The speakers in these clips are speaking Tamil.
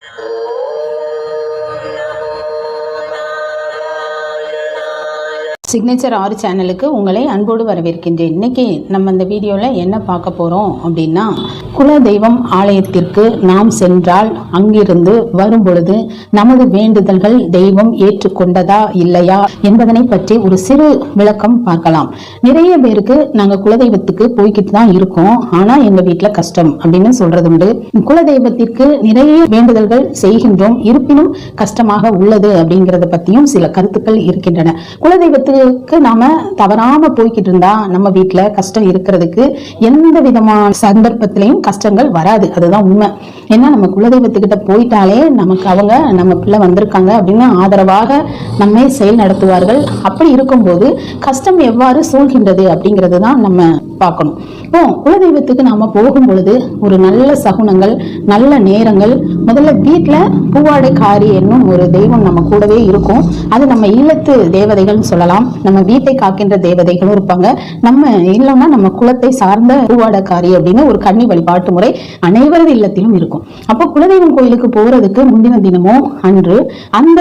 Oh. சிக்னேச்சர் ஆறு சேனலுக்கு உங்களை அன்போடு வரவேற்கின்றேன். இன்னைக்கு நம்ம இந்த வீடியோவில் என்ன பார்க்க போகிறோம் அப்படின்னா குல தெய்வம் ஆலயத்திற்கு நாம் சென்றால் அங்கிருந்து வரும் பொழுது நமது வேண்டுதல்கள் தெய்வம் ஏற்றுக்கொண்டதா இல்லையா என்பதனை பற்றி ஒரு சிறு விளக்கம் பார்க்கலாம். நிறைய பேருக்கு நாங்கள் குலதெய்வத்துக்கு போய்கிட்டு தான் இருக்கோம். ஆனால் எங்கள் வீட்டில் கஷ்டம் அப்படின்னு சொல்றது உண்டு. குலதெய்வத்திற்கு நிறைய வேண்டுதல்கள் செய்கின்றோம். இருப்பினும் கஷ்டமாக உள்ளது அப்படிங்கறத பற்றியும் சில கருத்துக்கள் இருக்கின்றன. குலதெய்வத்துக்கு நாம தவறாம போய்கிட்டு இருந்தா நம்ம வீட்டுல கஷ்டம் இருக்கிறதுக்கு எந்த விதமான சந்தர்ப்பத்திலையும் கஷ்டங்கள் வராது. அதுதான் உண்மை. ஏன்னா நம்ம குலதெய்வத்துக்கிட்ட போயிட்டாலே நமக்கு அவங்க நம்ம பிள்ளை வந்திருக்காங்க அப்படின்னு ஆதரவாக நம்மை செயல் நடத்துவார்கள். அப்படி இருக்கும்போது கஷ்டம் எவ்வாறு சூழ்கின்றது அப்படிங்கிறது தான் நம்ம பார்க்கணும். இப்போ குலதெய்வத்துக்கு நாம போகும் பொழுது ஒரு நல்ல சகுனங்கள் நல்ல நேரங்கள் முதல்ல வீட்டில் பூவாடை காரி என்னும் ஒரு தெய்வம் நம்ம கூடவே இருக்கும். அது நம்ம இல்லத்து தேவதைகள்னு சொல்லலாம். நம்ம வீட்டை காக்கின்ற தேவதைகளும் இருப்பாங்க. நம்ம இல்லைன்னா நம்ம குலத்தை சார்ந்த பூவாடக்காரி அப்படின்னு ஒரு கன்னி வழிபாட்டு முறை அனைவரது இல்லத்திலும் இருக்கும். அப்போ குலதெய்வம் கோயிலுக்கு போகிறதுக்கு முந்தின தினமோ அன்று அந்த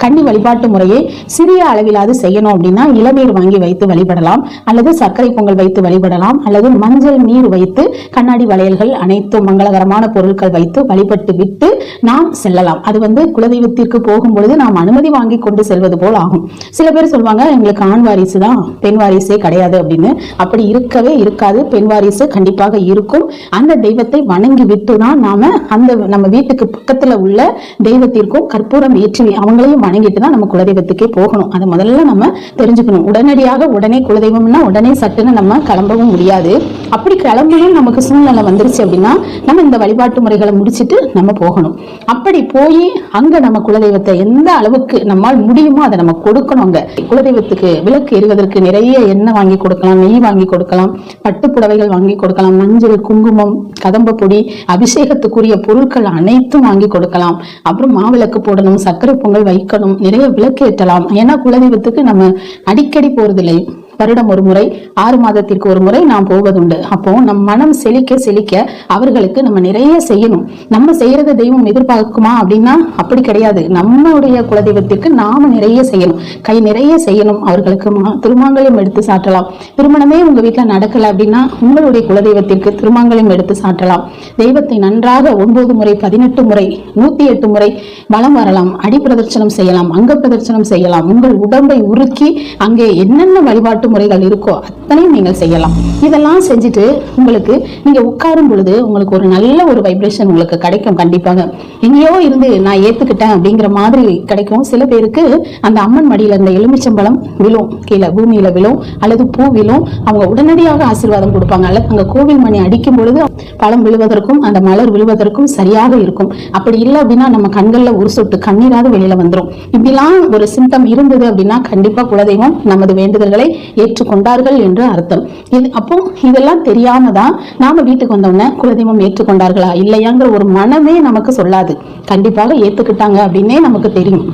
கன்னி வழிபாட்டு முறையை சிறிய அளவிலாவது செய்யணும் அப்படின்னா இளநீர் வாங்கி வைத்து வழிபடலாம். அல்லது சர்க்கரை பொங்கல் வைத்து வழிபடலாம். அல்லது மஞ்சள் நீர் வைத்து கண்ணாடி வளையல்கள் அனைத்து மங்களகரமான பொருட்கள் வைத்து வழிபட்டு விட்டு நாம் செல்லலாம். அது வந்து குலதெய்வத்திற்கு போகும் பொழுது நாம் அனுமதி வாங்கி கொண்டு செல்வது போல் ஆகும். சில பேர் சொல்லுவாங்க எங்களுக்கு ஆண் வாரிசு தான் பெண் வாரிசே கிடையாது அப்படின்னு. அப்படி இருக்கவே இருக்காது பெண் வாரிசு கண்டிப்பாக இருக்கும். அந்த தெய்வத்தை வணங்கி விட்டு தான் நாம அந்த நம்ம வீட்டுக்கு பக்கத்துல உள்ள தெய்வத்திற்கும் கற்பூரம் ஏற்றி அவங்களையும் வணங்கிட்டு தான் நம்ம குலதெய்வத்துக்கே போகணும். அதை முதல்ல நம்ம தெரிஞ்சுக்கணும். உடனடியாக உடனே குலதெய்வம்னா உடனே சட்டுன்னு நம்ம கிளம்பவும் முடியாது. அப்படி கிளம்பணும் நமக்கு சூழ்நிலை வந்துருச்சு அப்படின்னா நம்ம இந்த வழிபாட்டு முறைகளை முடிச்சுட்டு நம்ம போகணும். அப்படி போய் அங்க நம்ம குலதெய்வத்தை எந்த அளவுக்கு நம்மால் முடியுமோ அதை நம்ம கொடுக்கணும் அங்க குலதெய்வத்துக்கு விளக்கு எரிவதற்கு நிறைய எண்ணெய் வாங்கி கொடுக்கலாம் நெய் வாங்கி கொடுக்கலாம் பட்டு புடவைகள் வாங்கி கொடுக்கலாம் மஞ்சள் குங்குமம் கதம்ப பொடி அபிஷேகத்துக்குரிய பொருட்கள் அனைத்தும் வாங்கி கொடுக்கலாம். அப்புறம் மாவிளக்கு போடணும் சர்க்கரை பொங்கல் வைக்கணும் நிறைய விளக்கு ஏற்றலாம் ஏன்னா குலதெய்வத்துக்கு நம்ம அடிக்கடி போறதில்லை. வருடம் ஒரு முறை ஆறு மாதத்திற்கு ஒரு முறை நாம் போவதுண்டு. அப்போ நம் மனம் செழிக்க செழிக்க அவர்களுக்கு நம்ம நிறைய செய்யணும். நம்ம செய்யறத தெய்வம் எதிர்பார்க்குமா அப்படின்னா அப்படி கிடையாது. நம்மளுடைய குலதெய்வத்திற்கு நாம நிறைய செய்யணும். கை நிறைய செய்யணும். அவர்களுக்கு திருமாங்கலியம் எடுத்து சாட்டலாம் திருமணமே உங்க வீட்டுல நடக்கல அப்படின்னா உங்களுடைய குலதெய்வத்திற்கு திருமாங்கலியம் எடுத்து சாட்டலாம் தெய்வத்தை நன்றாக ஒன்பது முறை பதினெட்டு முறை நூத்தி எட்டு முறை வலம் வரலாம். அடி பிரதர்சனம் செய்யலாம். அங்க பிரதர்சனம் செய்யலாம். உங்கள் உடம்பை உருக்கி அங்கே என்னென்ன வழிபாட்டு வழிபாட்டு முறைகள் இருக்கோ அத்தனையும் நீங்கள் செய்யலாம். இதெல்லாம் செஞ்சுட்டு உங்களுக்கு நீங்க உட்காரும் பொழுது உங்களுக்கு ஒரு நல்ல ஒரு வைப்ரேஷன் உங்களுக்கு கிடைக்கும் கண்டிப்பாக. எங்கேயோ இருந்து நான் ஏத்துக்கிட்டேன் அப்படிங்கிற மாதிரி கிடைக்கும். சில பேருக்கு அந்த அம்மன் மடியில இந்த எலுமிச்சம்பழம் விழும். கீழே பூமியில விழும் அல்லது பூ விழும். அவங்க உடனடியாக ஆசீர்வாதம் கொடுப்பாங்க. அல்லது அங்க கோவில் மணி அடிக்கும் பொழுது பழம் விழுவதற்கும் அந்த மலர் விழுவதற்கும் சரியாக இருக்கும். அப்படி இல்லை அப்படின்னா நம்ம கண்கள்ல ஒரு சொட்டு கண்ணீராவது வெளியில வந்துடும் இப்படிலாம் ஒரு சிம்டம் இருந்தது அப்படின்னா கண்டிப்பா குலதெய்வம் நமது வேண்டுதல்களை ஏற்றுக்கொண்டார்கள் என்று அர்த்தம். இது அப்போ இதெல்லாம் தெரியாம தான் நாம வீட்டுக்கு வந்தோடனே குலதெய்வம் ஏற்றுக்கொண்டார்களா? இல்லையாங்கிற ஒரு மனமே நமக்கு சொல்லாது. கண்டிப்பாக ஏத்துக்கிட்டாங்க அப்படின்னே நமக்கு தெரியும்.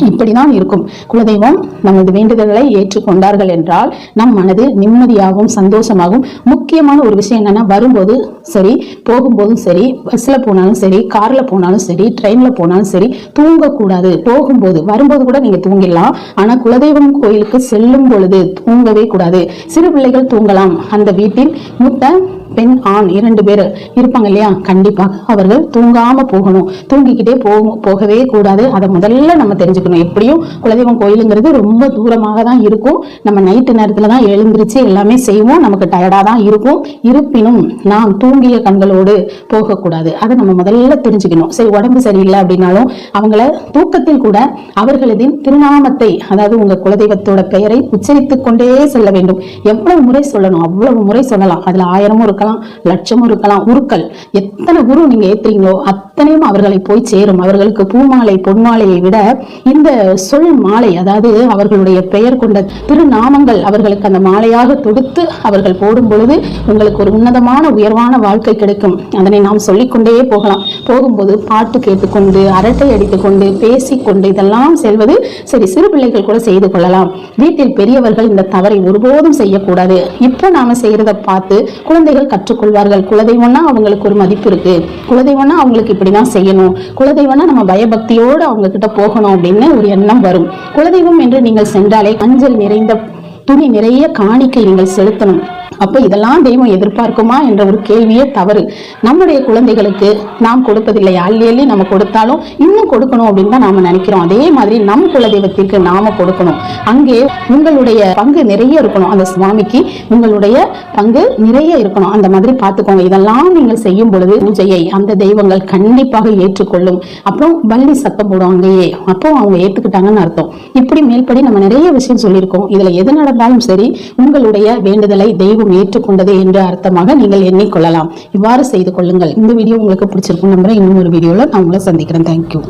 இப்படிதான் இருக்கும். குலதெய்வம் நமது வேண்டுதல்களை ஏற்றுக்கொண்டார்கள் என்றால் நம் மனது நிம்மதியாகவும் சந்தோஷமாகவும் முக்கியமான ஒரு விஷயம் என்னன்னா வரும்போது சரி போகும்போதும் சரி பஸ்ல போனாலும் சரி கார்ல போனாலும் சரி ட்ரெயின்ல போனாலும் சரி தூங்கக்கூடாது. போகும்போது வரும்போது கூட நீங்க தூங்கிடலாம். ஆனா குலதெய்வம் கோயிலுக்கு செல்லும் பொழுது தூங்கவே கூடாது. சிறு பிள்ளைகள் தூங்கலாம். அந்த வீட்டில் மூத்த பெண் ஆண் இரண்டு பேர் இருப்பாங்க இல்லையா? கண்டிப்பாக அவர்கள் தூங்காம போகணும். தூங்கிக்கிட்டே போகும் போகவே கூடாது. அதை முதல்ல நம்ம தெரிஞ்சுக்கணும். எப்படியும் குலதெய்வம் கோயிலுங்கிறது ரொம்ப தூரமாக தான் இருக்கும். நம்ம நைட்டு நேரத்தில் தான் எழுந்திருச்சு எல்லாமே செய்வோம். நமக்கு டயர்டா தான் இருக்கும். இருப்பினும் நாம் தூங்கிய கண்களோடு போகக்கூடாது. அதை நம்ம முதல்ல தெரிஞ்சுக்கணும். சரி உடம்பு சரியில்லை அப்படின்னாலும் அவங்கள தூக்கத்தில் கூட அவர்களது திருநாமத்தை அதாவது உங்க குலதெய்வத்தோட பெயரை உச்சரித்துக் கொண்டே செல்ல வேண்டும். எவ்வளவு முறை சொல்லணும்? அவ்வளவு முறை சொல்லலாம். அதுல ஆயிரமும் இருக்கலாம். இருக்கலாம் லட்சமும் இருக்கலாம் உருக்கள். எத்தனை குரு நீங்க ஏத்துறீங்களோ அத்தனையும் அவர்களை போய் சேரும். அவர்களுக்கு பூமாலை பொன்மாலையை விட இந்த சொல் மாலை அதாவது அவர்களுடைய பெயர் கொண்ட திருநாமங்கள் அவர்களுக்கு அந்த மாலையாக தொடுத்து அவர்கள் போடும் பொழுது உங்களுக்கு ஒரு உன்னதமான உயர்வான வாழ்க்கை கிடைக்கும். அதனை நாம் சொல்லிக்கொண்டே போகலாம். போகும்போது பாட்டு கேட்டுக்கொண்டு அரட்டை அடித்துக்கொண்டு பேசிக்கொண்டு இதெல்லாம் செல்வது சரி சிறு பிள்ளைகள் கூட செய்து கொள்ளலாம். வீட்டில் பெரியவர்கள் இந்த தவறை ஒருபோதும் செய்யக்கூடாது. இப்போ நாம செய்யறதை பார்த்து குழந்தைகள் கற்றுக்கொள்வார்கள். குலதெய்வம்னா அவங்களுக்கு ஒரு மதிப்பு இருக்கு. குலதெய்வம்னா அவங்களுக்கு இப்படிதான் செய்யணும். குலதெய்வம்னா நம்ம பயபக்தியோடு அவங்க கிட்ட போகணும் அப்படின்னு ஒரு எண்ணம் வரும். குலதெய்வம் என்று நீங்கள் சென்றாலே அஞ்சல் நிறைந்த துணி நிறைய காணிக்கை நீங்கள் செலுத்தணும். அப்போ இதெல்லாம் தெய்வம் எதிர்பார்க்குமா என்ற ஒரு கேள்வியே தவறு. நம்முடைய குழந்தைகளுக்கு நாம் கொடுப்பதில்லை. அள்ளி அள்ளி நம்ம கொடுத்தாலும் இன்னும் கொடுக்கணும் அப்படின்னு தான் நாம் நினைக்கிறோம். அதே மாதிரி நம் குலதெய்வத்திற்கு நாம கொடுக்கணும். அங்கே உங்களுடைய பங்கு நிறைய இருக்கணும். அந்த சுவாமிக்கு உங்களுடைய பங்கு நிறைய இருக்கணும். அந்த மாதிரி பார்த்துக்கோங்க. இதெல்லாம் நீங்கள் செய்யும் பொழுது பூஜையை அந்த தெய்வங்கள் கண்டிப்பாக ஏற்றுக்கொள்ளும். அப்புறம் வள்ளி சத்தம் போடும் அங்கேயே. அப்போ அவங்க ஏற்றுக்கிட்டாங்கன்னு அர்த்தம். இப்படி மேல்படி நம்ம நிறைய விஷயம் சொல்லியிருக்கோம். இதுல எது நடந்தாலும் சரி உங்களுடைய வேண்டுதலை தெய்வம் ஏற்றுக்கொண்டது என்ற அர்த்தமாக நீங்கள் எண்ணிக்கொள்ளலாம். இவ்வாறு செய்து கொள்ளுங்கள். இந்த வீடியோ உங்களுக்கு பிடிச்சிருக்கும் நம்புறேன். இன்னும் ஒரு வீடியோவில் நான் உங்களை சந்திக்கிறேன். தேங்க்யூ